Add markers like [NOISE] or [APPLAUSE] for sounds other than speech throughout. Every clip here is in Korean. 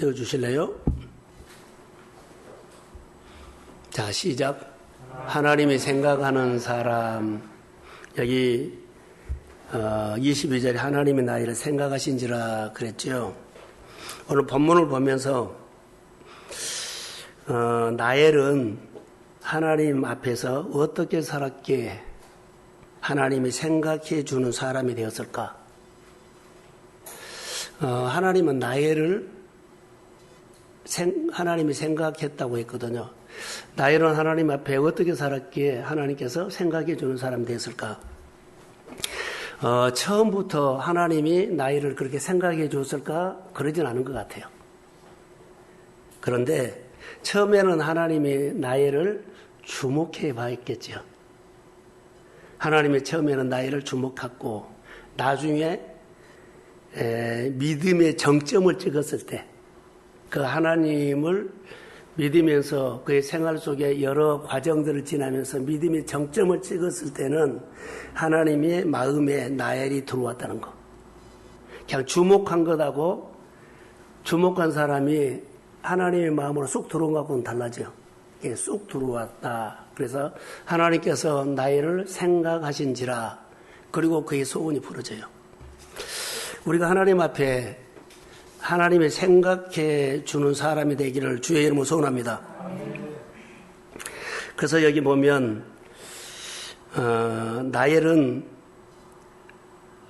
떼어 주실래요? 자, 시작. 하나님이 생각하는 사람. 여기 어, 22절에 하나님이 나이를 생각하신지라 그랬죠. 오늘 본문을 보면서 어, 나엘은 하나님 앞에서 어떻게 살았기에 하나님이 생각해 주는 사람이 되었을까? 어, 하나님은 나엘을 생, 하나님이 생각했다고 했거든요. 나엘은 하나님 앞에 어떻게 살았기에 하나님께서 생각해 주는 사람이 되었을까? 어, 처음부터 하나님이 나이를 그렇게 생각해 줬을까? 그러진 않은 것 같아요. 그런데 처음에는 하나님이 나이를 주목해 봐있겠죠. 하나님이 처음에는 나이를 주목했고 나중에 에, 믿음의 정점을 찍었을 때 그 하나님을 믿으면서 그의 생활 속에 여러 과정들을 지나면서 믿음의 정점을 찍었을 때는 하나님의 마음에 나엘이 들어왔다는 거. 그냥 주목한 것하고 주목한 사람이 하나님의 마음으로 쑥 들어온 것하고는 달라져. 예, 쑥 들어왔다. 그래서 하나님께서 나이를 생각하신지라. 그리고 그의 소원이 부러져요. 우리가 하나님 앞에 하나님의 생각해 주는 사람이 되기를 주의 이름으로 소원합니다. 그래서 여기 보면 어, 나엘은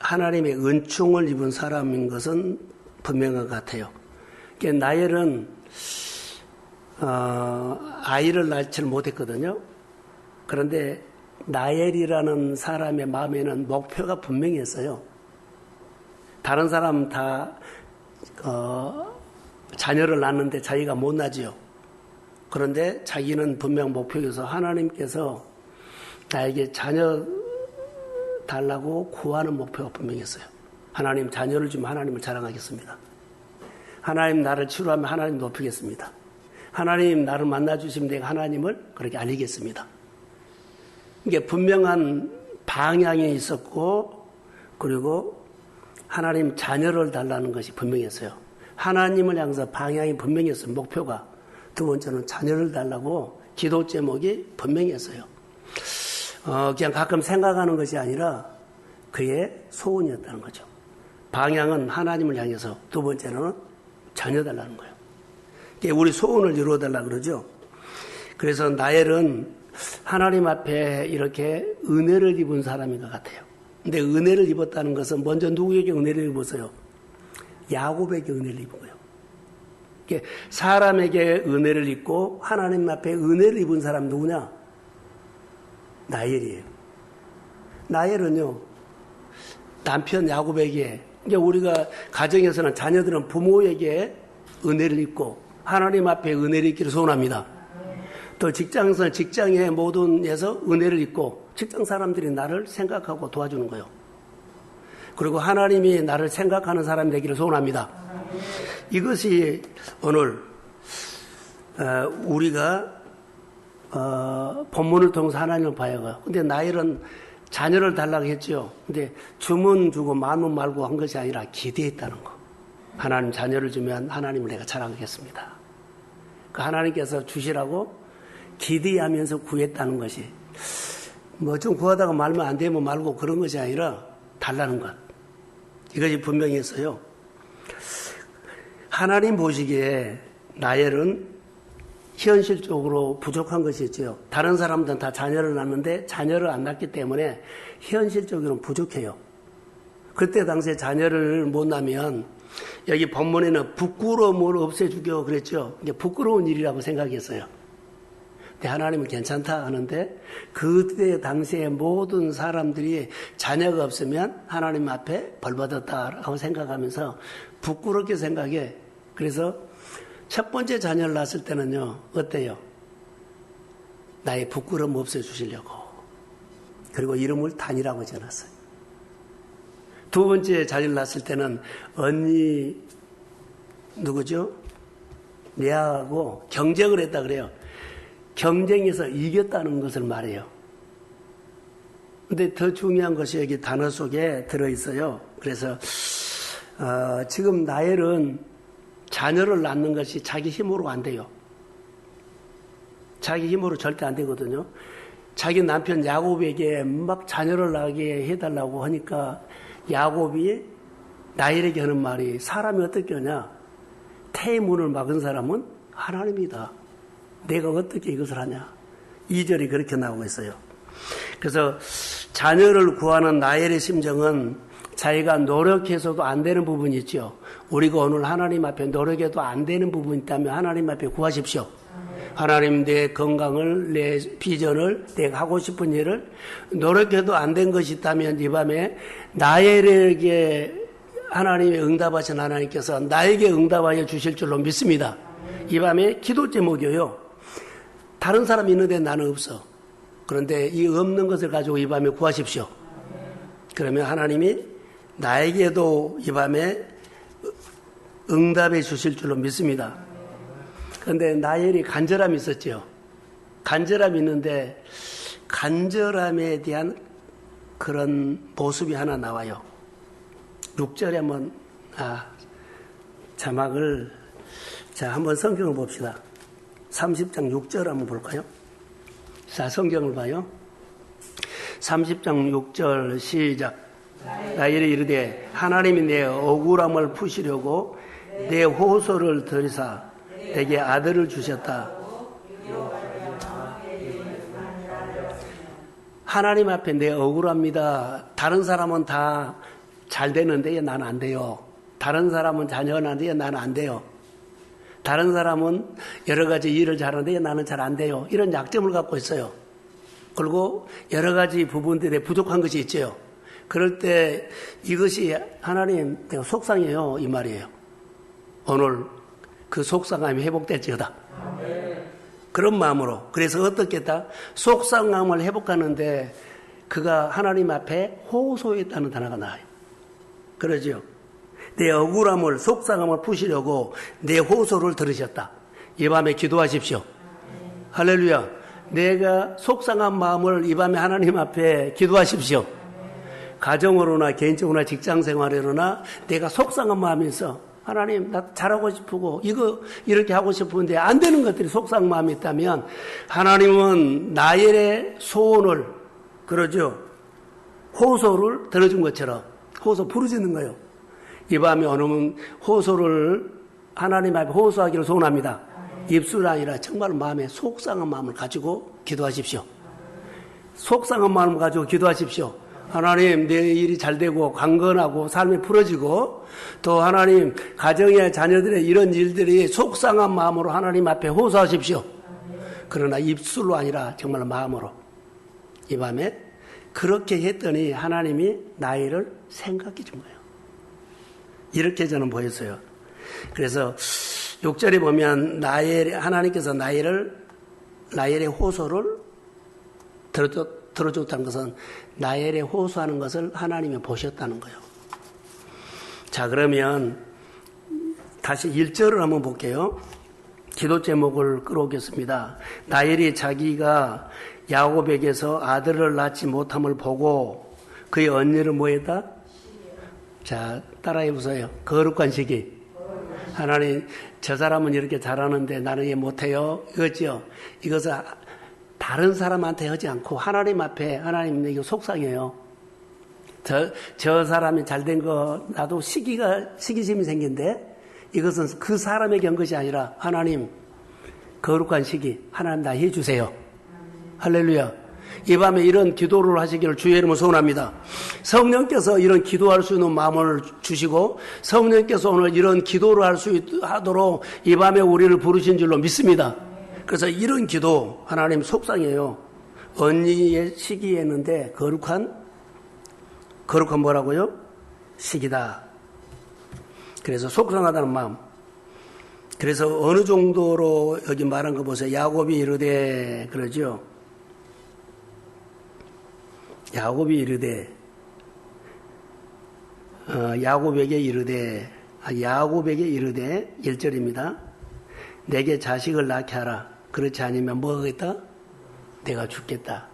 하나님의 은총을 입은 사람인 것은 분명한 것 같아요. 그러니까 나엘은 어, 아이를 낳지를 못했거든요. 그런데 나엘이라는 사람의 마음에는 목표가 분명했어요. 다른 사람 다 어, 자녀를 낳는데 자기가 못 나지요. 그런데 자기는 분명 목표에서 하나님께서 나에게 자녀 달라고 구하는 목표가 분명했어요. 하나님 자녀를 주면 하나님을 자랑하겠습니다. 하나님 나를 치료하면 하나님 높이겠습니다. 하나님 나를 만나주시면 내가 하나님을 그렇게 알리겠습니다. 이게 분명한 방향이 있었고 그리고 하나님 자녀를 달라는 것이 분명했어요. 하나님을 향해서 방향이 분명했어요. 목표가. 두 번째는 자녀를 달라고 기도 제목이 분명했어요. 어, 그냥 가끔 생각하는 것이 아니라 그의 소원이었다는 거죠. 방향은 하나님을 향해서 두 번째는 자녀 달라는 거예요. 우리 소원을 이루어 달라 그러죠. 그래서 나엘은 하나님 앞에 이렇게 은혜를 입은 사람인 것 같아요. 근데 은혜를 입었다는 것은 먼저 누구에게 은혜를 입었어요? 야곱에게 은혜를 입은 거예요. 사람에게 은혜를 입고 하나님 앞에 은혜를 입은 사람 누구냐? 나엘이에요. 나엘은요, 남편 야곱에게, 우리가 가정에서는 자녀들은 부모에게 은혜를 입고 하나님 앞에 은혜를 입기를 소원합니다. 또 직장에서 직장의 모든 에서 은혜를 입고 직장 사람들이 나를 생각하고 도와주는 거예요. 그리고 하나님이 나를 생각하는 사람이 되기를 소원합니다. 이것이 오늘 어, 우리가 어, 본문을 통해서 하나님을 봐야 근데 나일은 자녀를 달라고 했죠. 근데 주문 주고 만원 말고 한 것이 아니라 기대했다는 거. 하나님 자녀를 주면 하나님을 내가 자랑하겠습니다. 그 하나님께서 주시라고 기대하면서 구했다는 것이 뭐 좀 구하다가 말면 안 되면 말고 그런 것이 아니라 달라는 것. 이것이 분명히 했어요. 하나님 보시기에 나엘은 현실적으로 부족한 것이 있죠. 다른 사람들은 다 자녀를 낳는데 자녀를 안 낳기 때문에 현실적으로는 부족해요. 그때 당시에 자녀를 못 낳으면 여기 본문에는 부끄러움을 없애주겨 그랬죠. 이게 부끄러운 일이라고 생각했어요. 하나님은 괜찮다 하는데 그때 당시에 모든 사람들이 자녀가 없으면 하나님 앞에 벌받았다라고 생각하면서 부끄럽게 생각해. 그래서 첫 번째 자녀를 낳았을 때는요, 어때요? 나의 부끄러움 없애 주시려고. 그리고 이름을 단이라고 지어놨어요. 두 번째 자녀를 낳았을 때는 언니, 누구죠? 레아하고 경쟁을 했다 그래요. 경쟁에서 이겼다는 것을 말해요. 근데 더 중요한 것이 여기 단어 속에 들어있어요. 그래서, 어, 지금 나엘은 자녀를 낳는 것이 자기 힘으로 안 돼요. 자기 힘으로 절대 안 되거든요. 자기 남편 야곱에게 막 자녀를 낳게 해달라고 하니까 야곱이 나일에게 하는 말이 사람이 어떻게 하냐? 태의 문을 막은 사람은 하나님이다. 내가 어떻게 이것을 하냐? 2절이 그렇게 나오고 있어요. 그래서 자녀를 구하는 나엘의 심정은 자기가 노력해서도 안 되는 부분이 있죠. 우리가 오늘 하나님 앞에 노력해도 안 되는 부분이 있다면 하나님 앞에 구하십시오. 하나님 내 건강을, 내 비전을, 내가 하고 싶은 일을 노력해도 안 된 것이 있다면 이 밤에 나엘에게 하나님의 응답하신 하나님께서 나에게 응답하여 주실 줄로 믿습니다. 이 밤에 기도 제목이요. 다른 사람이 있는데 나는 없어. 그런데 이 없는 것을 가지고 이 밤에 구하십시오. 그러면 하나님이 나에게도 이 밤에 응답해 주실 줄로 믿습니다. 그런데 나엘이 간절함이 있었죠. 간절함이 있는데 간절함에 대한 그런 모습이 하나 나와요. 6절에 한번 아, 자막을 자 한번 성경을 봅시다. 30장 6절 한번 볼까요? 자 성경을 봐요. 30장 6절 시작. 나일이 이르되 하나님이 내 억울함을 푸시려고 내 호소를 들이사 내게 아들을 주셨다. 하나님 앞에 내 억울합니다. 다른 사람은 다 잘 되는데 나는 안 돼요. 다른 사람은 자녀가 나는데 나는 안 돼요. 다른 사람은 여러 가지 일을 잘하는데 나는 잘 안 돼요. 이런 약점을 갖고 있어요. 그리고 여러 가지 부분들에 부족한 것이 있죠. 그럴 때 이것이 하나님 내가 속상해요 이 말이에요. 오늘 그 속상함이 회복될지어다. 그런 마음으로 그래서 어떻게 했다? 속상함을 회복하는데 그가 하나님 앞에 호소했다는 단어가 나와요. 그러죠. 내 억울함을 속상함을 푸시려고 내 호소를 들으셨다. 이 밤에 기도하십시오. 할렐루야. 내가 속상한 마음을 이 밤에 하나님 앞에 기도하십시오. 가정으로나 개인적으로나 직장 생활으로나 내가 속상한 마음이 있어. 하나님, 나 잘하고 싶고, 이거, 이렇게 하고 싶은데 안 되는 것들이 속상 마음이 있다면, 하나님은 나의 소원을, 그러죠. 호소를 들어준 것처럼, 호소 부르짖는 거예요. 이 밤에 오늘은 호소를 하나님 앞에 호소하기를 소원합니다. 입술 아니라 정말 마음에 속상한 마음을 가지고 기도하십시오. 속상한 마음을 가지고 기도하십시오. 하나님 내 일이 잘 되고 강건하고 삶이 풀어지고 또 하나님 가정의 자녀들의 이런 일들이 속상한 마음으로 하나님 앞에 호소하십시오. 그러나 입술로 아니라 정말 마음으로 이 밤에 그렇게 했더니 하나님이 나이를 생각해 준 거예요. 이렇게 저는 보였어요. 그래서 6절에 보면 나의 하나님께서 나이를 나엘의 호소를 들어줬, 들어줬다는 것은 나엘의 호소하는 것을 하나님이 보셨다는 거예요. 자 그러면 다시 1절을 한번 볼게요. 기도 제목을 끌어오겠습니다. 나엘이 자기가 야곱에게서 아들을 낳지 못함을 보고 그의 언니를 뭐했다? 자, 따라해 보세요. 거룩한 시기. 하나님, 저 사람은 이렇게 잘하는데 나는 왜 못해요? 이거죠. 이것을 다른 사람한테 하지 않고 하나님 앞에 하나님 이거 속상해요. 저, 저 사람이 잘 된 거, 나도 시기가, 시기심이 생긴데 이것은 그 사람에게 한 것이 아니라 하나님, 거룩한 시기, 하나님 다 해주세요. 할렐루야. 이 밤에 이런 기도를 하시기를 주의 이름으로 소원합니다. 성령께서 이런 기도할 수 있는 마음을 주시고 성령께서 오늘 이런 기도를 할수 하도록 이 밤에 우리를 부르신 줄로 믿습니다. 그래서 이런 기도 하나님 속상해요. 언니의 시기였는데 거룩한 거룩한 뭐라고요? 시기다. 그래서 속상하다는 마음. 그래서 어느 정도로 여기 말한 거 보세요. 야곱이 이르되 그러죠. 야곱이 이르되 어, 야곱에게 이르되 아, 야곱에게 이르되 1절입니다. 내게 자식을 낳게 하라. 그렇지 않으면 뭐 하겠다? 내가 죽겠다.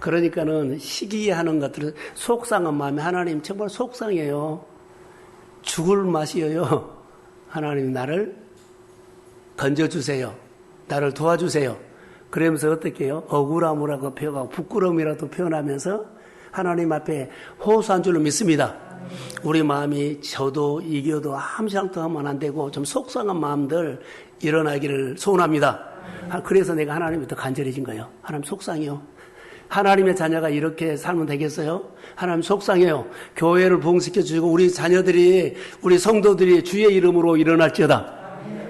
그러니까는 시기하는 것들은 속상한 마음에 하나님 정말 속상해요. 죽을 맛이에요. [LAUGHS] 하나님 나를 건져주세요. 나를 도와주세요. 그러면서 어떻게 해요? 억울함이라고 표현하고 부끄러움이라도 표현하면서 하나님 앞에 호소한 줄로 믿습니다. 우리 마음이 저도 이겨도 함상도 하면 안 되고 좀 속상한 마음들 일어나기를 소원합니다. 아, 그래서 내가 하나님부터 간절해진 거예요. 하나님 속상해요. 하나님의 자녀가 이렇게 살면 되겠어요? 하나님 속상해요. 교회를 부흥시켜 주시고 우리 자녀들이 우리 성도들이 주의 이름으로 일어날지어다.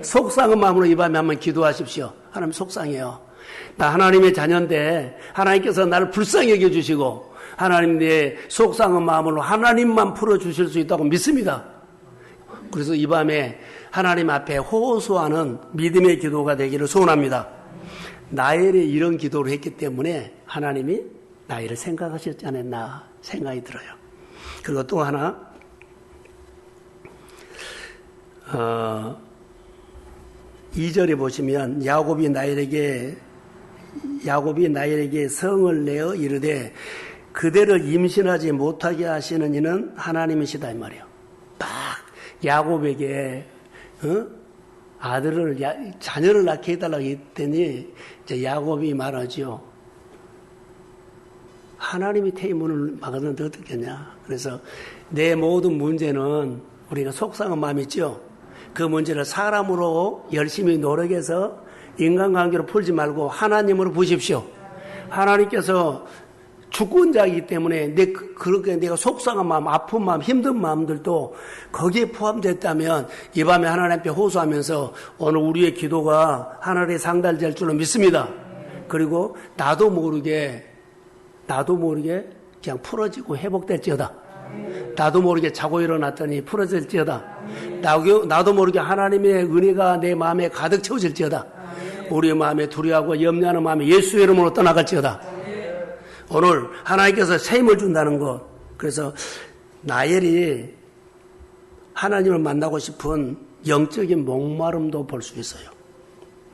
속상한 마음으로 이 밤에 한번 기도하십시오. 하나님 속상해요. 나 하나님의 자녀인데 하나님께서 나를 불쌍히 여겨 주시고 하나님 내 속상한 마음으로 하나님만 풀어 주실 수 있다고 믿습니다. 그래서 이 밤에 하나님 앞에 호소하는 믿음의 기도가 되기를 소원합니다. 나엘이 이런 기도를 했기 때문에 하나님이 나엘을 생각하셨지 않았나 생각이 들어요. 그리고 또 하나 어, 2절에 보시면 야곱이 나엘에게 야곱이 나엘에게 성을 내어 이르되 그대를 임신하지 못하게 하시는 이는 하나님이시다 이 말이에요. 딱 야곱에게 어? 아들을 야, 자녀를 낳게 해달라고 했더니 이제 야곱이 말하죠. 하나님이 태임문을 막았는데 어떻겠냐. 그래서 내 모든 문제는 우리가 속상한 마음 있죠. 그 문제를 사람으로 열심히 노력해서 인간관계로 풀지 말고 하나님으로 보십시오. 하나님께서 주권자이기 때문에 내 그- 그렇게 내가 속상한 마음, 아픈 마음, 힘든 마음들도 거기에 포함됐다면 이 밤에 하나님 앞에 호소하면서 오늘 우리의 기도가 하늘에 상달될 줄로 믿습니다. 그리고 나도 모르게 나도 모르게 그냥 풀어지고 회복될지어다. 나도 모르게 자고 일어났더니 풀어질지어다. 나도 모르게 하나님의 은혜가 내 마음에 가득 채워질지어다. 우리의 마음에 두려워하고 염려하는 마음에 예수의 이름으로 떠나갈지어다. 오늘 하나님께서 새 힘을 준다는 것. 그래서 나엘이 하나님을 만나고 싶은 영적인 목마름도 볼 수 있어요.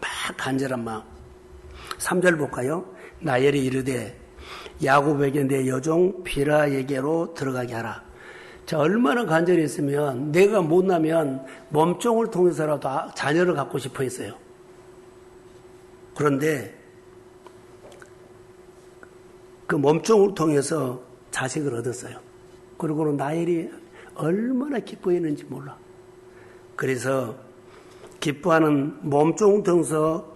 막 간절한 마음. 3절 볼까요? 나엘이 이르되 야곱에게 내 여종 비라에게로 들어가게 하라. 자, 얼마나 간절했으면 내가 못나면 몸종을 통해서라도 아- 자녀를 갖고 싶어 했어요. 그런데 그 몸종을 통해서 자식을 얻었어요. 그리고는 나엘이 얼마나 기뻐했는지 몰라. 그래서 기뻐하는 몸종 통해서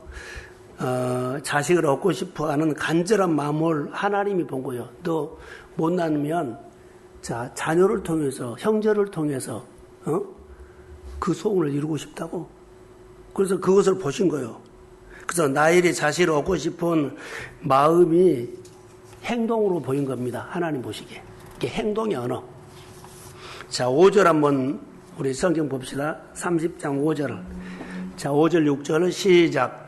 어, 자식을 얻고 싶어하는 간절한 마음을 하나님이 본 거예요. 너못 낳으면 자 자녀를 통해서 형제를 통해서 어? 그 소원을 이루고 싶다고. 그래서 그것을 보신 거예요. 그래서 나일이 자식을 얻고 싶은 마음이 행동으로 보인 겁니다. 하나님 보시기에. 이게 행동의 언어. 자, 5절 한번 우리 성경 봅시다. 30장 5절. 자, 5절, 6절 시작.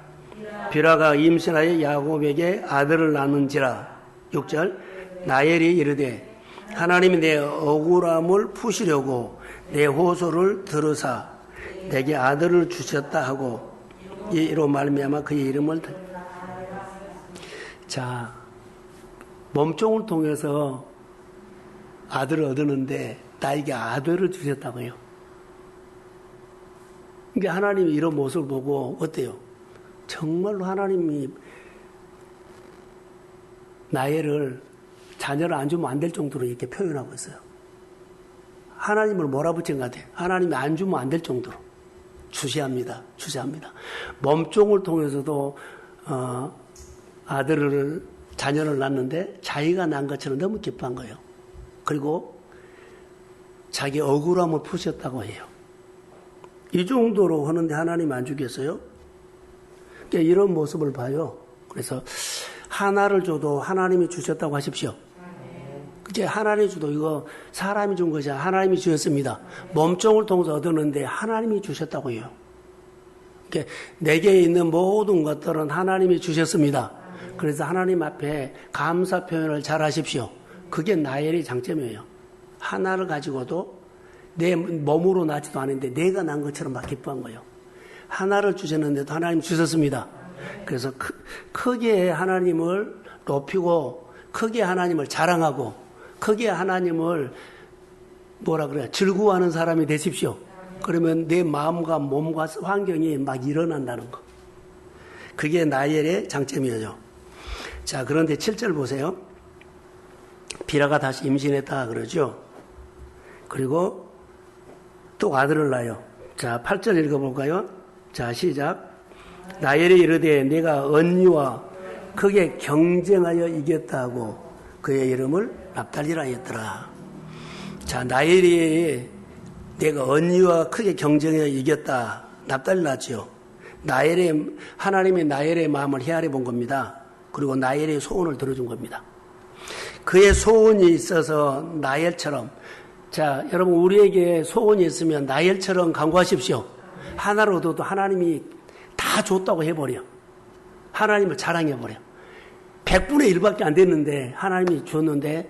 비라가 임신하여 야곱에게 아들을 낳는지라. 6절. 나엘이 이르되 하나님이 내 억울함을 푸시려고 내 호소를 들으사 내게 아들을 주셨다 하고 이로 말미암아 그의 이름을 들- 자 몸종을 통해서 아들을 얻었는데 나에게 아들을 주셨다고요. 이게 하나님이 이런 모습을 보고 어때요? 정말로 하나님이 나애를 자녀를 안 주면 안 될 정도로 이렇게 표현하고 있어요. 하나님을 몰아붙인 것 같아요. 하나님이 안 주면 안 될 정도로. 주시합니다. 주시합니다. 몸종을 통해서도, 어, 아들을, 자녀를 낳는데 자기가 난 것처럼 너무 기뻐한 거예요. 그리고 자기 억울함을 푸셨다고 해요. 이 정도로 하는데 하나님 안 주겠어요? 그러니까 이런 모습을 봐요. 그래서 하나를 줘도 하나님이 주셨다고 하십시오. 이제 하나님이 주도 이거 사람이 준 것이 아니라 하나님이 주셨습니다. 몸종을 통해서 얻었는데 하나님이 주셨다고 해요. 그러니까 내게 있는 모든 것들은 하나님이 주셨습니다. 그래서 하나님 앞에 감사 표현을 잘 하십시오. 그게 나엘의 장점이에요. 하나를 가지고도 내 몸으로 나지도 않은데 내가 난 것처럼 막 기뻐한 거예요. 하나를 주셨는데도 하나님 주셨습니다. 그래서 크, 크게 하나님을 높이고 크게 하나님을 자랑하고 크게 하나님을 뭐라 그래요? 즐거워하는 사람이 되십시오. 그러면 내 마음과 몸과 환경이 막 일어난다는 거. 그게 나엘의 장점이죠. 자, 그런데 7절 보세요. 비라가 다시 임신했다 그러죠. 그리고 또 아들을 낳아요. 자, 8절 읽어볼까요? 자, 시작. 나엘이 이르되 내가 언니와 크게 경쟁하여 이겼다고 그의 이름을 납달리라 했더라. 자, 나엘이 내가 언니와 크게 경쟁하여 이겼다. 납달리 났죠. 나엘의, 하나님의 나엘의 마음을 헤아려 본 겁니다. 그리고 나엘의 소원을 들어준 겁니다. 그의 소원이 있어서 나엘처럼 자, 여러분 우리에게 소원이 있으면 나엘처럼 간구하십시오. 하나를 얻어도 하나님이 다 줬다고 해버려. 하나님을 자랑해버려. 100분의 1밖에 안 됐는데 하나님이 줬는데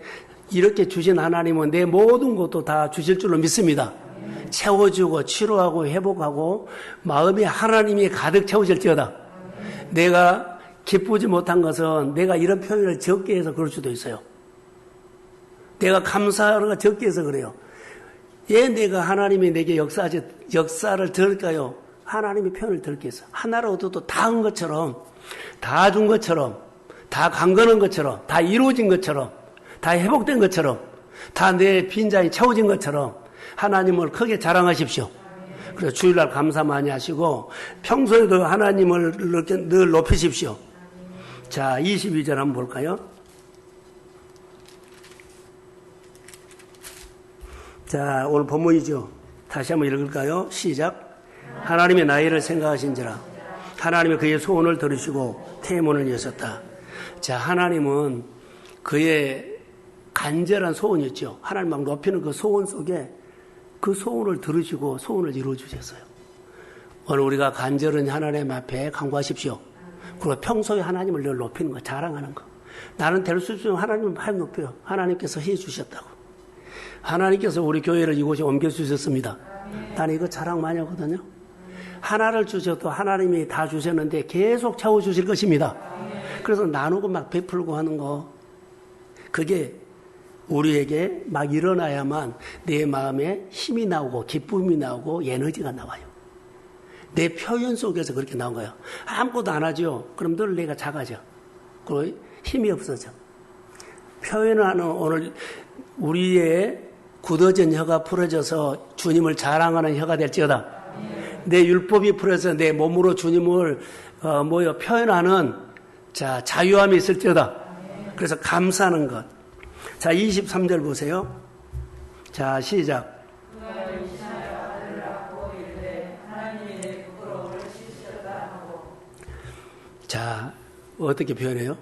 이렇게 주신 하나님은 내 모든 것도 다 주실 줄로 믿습니다. 채워주고 치료하고 회복하고 마음이 하나님이 가득 채우실지어다. 내가 기쁘지 못한 것은 내가 이런 표현을 적게 해서 그럴 수도 있어요. 내가 감사가 적게 해서 그래요. 왜 내가 하나님이 내게 역사하지, 역사를 들을까요? 하나님의 표현을 들게 해서. 하나를 얻어도 다 한 것처럼, 다 준 것처럼, 다 강건한 것처럼, 다 이루어진 것처럼, 다 회복된 것처럼, 다 내 빈자리 채워진 것처럼 하나님을 크게 자랑하십시오. 그래서 주일날 감사 많이 하시고 평소에도 하나님을 이렇게 늘 높이십시오. 자, 22절 한번 볼까요? 자, 오늘 본문이죠. 다시 한번 읽을까요? 시작. 하나님의 나이를 생각하신지라. 하나님의 그의 소원을 들으시고 태문을 여셨다. 자, 하나님은 그의 간절한 소원이었죠. 하나님 막 높이는 그 소원 속에 그 소원을 들으시고 소원을 이루어 주셨어요. 오늘 우리가 간절한 하나님 앞에 간구하십시오. 그리고 평소에 하나님을 늘 높이는 거, 자랑하는 거. 나는 될 수 있으면 하나님을 많이 높여요. 하나님께서 해 주셨다고. 하나님께서 우리 교회를 이곳에 옮겨주셨습니다. 나는 이거 자랑 많이 하거든요. 하나를 주셔도 하나님이 다 주셨는데 계속 채워주실 것입니다. 그래서 나누고 막 베풀고 하는 거, 그게 우리에게 막 일어나야만 내 마음에 힘이 나오고 기쁨이 나오고 에너지가 나와요. 내 표현 속에서 그렇게 나온 거예요. 아무것도 안 하죠. 그럼 늘 내가 작아져. 그리고 힘이 없어져. 표현을 하는 오늘 우리의 굳어진 혀가 풀어져서 주님을 자랑하는 혀가 될지어다. 내 율법이 풀어서 내 몸으로 주님을 어, 뭐요 표현하는 자 자유함이 있을지어다. 그래서 감사하는 것. 자 23절 보세요. 자 시작. 자 어떻게 표현해요?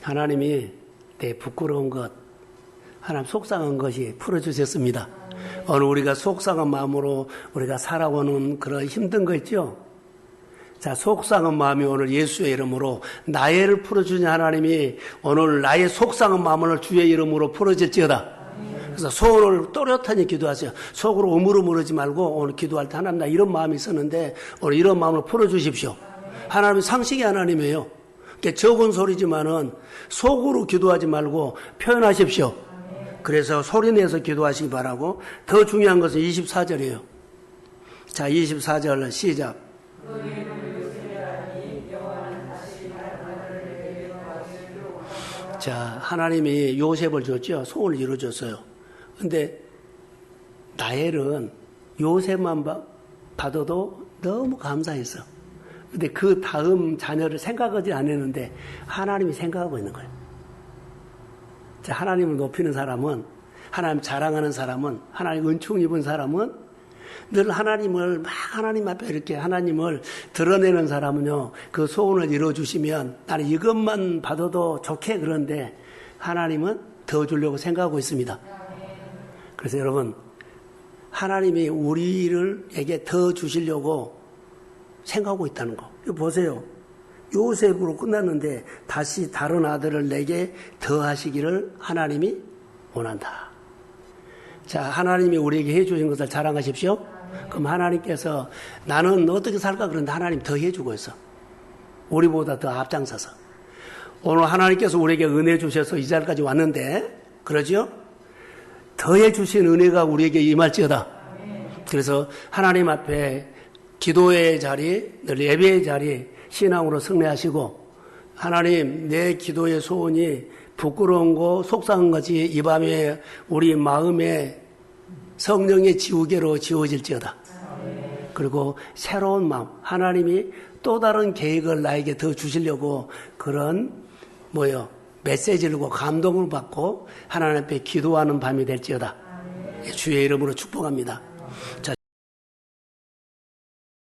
하나님이 내 부끄러운 것, 하나님 속상한 것이 풀어주셨습니다. 오늘 우리가 속상한 마음으로 우리가 살아오는 그런 힘든 거 있죠? 자, 속상한 마음이 오늘 예수의 이름으로 나의를 풀어주신 하나님이 오늘 나의 속상한 마음을 주의 이름으로 풀어질지어다. 그래서 소원을 또렷하게 기도하세요. 속으로 우물우물하지 말고 오늘 기도할 때 하나님 나 이런 마음이 있었는데 오늘 이런 마음을 풀어주십시오. 하나님은 상식의 하나님이에요. 적은 소리지만은 속으로 기도하지 말고 표현하십시오. 그래서 소리내서 기도하시기 바라고 더 중요한 것은 24절이에요. 자, 24절 시작. 자, 하나님이 요셉을 줬죠. 소원을 이루어줬어요. 근데 나엘은 요셉만 받아도 너무 감사했어. 근데 그 다음 자녀를 생각하지 않았는데 하나님이 생각하고 있는 거예요. 자, 하나님을 높이는 사람은 하나님 자랑하는 사람은 하나님 은총 입은 사람은 늘 하나님을 막 하나님 앞에 이렇게 하나님을 드러내는 사람은요 그 소원을 이루어주시면 나는 이것만 받아도 좋게 그런데 하나님은 더 주려고 생각하고 있습니다. 그래서 여러분 하나님이 우리를에게 더 주시려고 생각하고 있다는 거. 이거 보세요. 요셉으로 끝났는데 다시 다른 아들을 내게 더 하시기를 하나님이 원한다. 자, 하나님이 우리에게 해주신 것을 자랑하십시오. 그럼 하나님께서 나는 어떻게 살까 그런데 하나님 더 해주고 있어. 우리보다 더 앞장서서. 오늘 하나님께서 우리에게 은혜 주셔서 이 자리까지 왔는데, 그러죠? 더해 주신 은혜가 우리에게 임할지어다. 그래서 하나님 앞에 기도의 자리, 늘 예배의 자리, 신앙으로 승리하시고 하나님 내 기도의 소원이 부끄러운 거 속상한 것이 이 밤에 우리 마음에 성령의 지우개로 지워질지어다. 그리고 새로운 마음, 하나님이 또 다른 계획을 나에게 더 주시려고 그런 뭐요 메시지를 고 감동을 받고 하나님 앞에 기도하는 밤이 될지어다. 주의 이름으로 축복합니다. 자,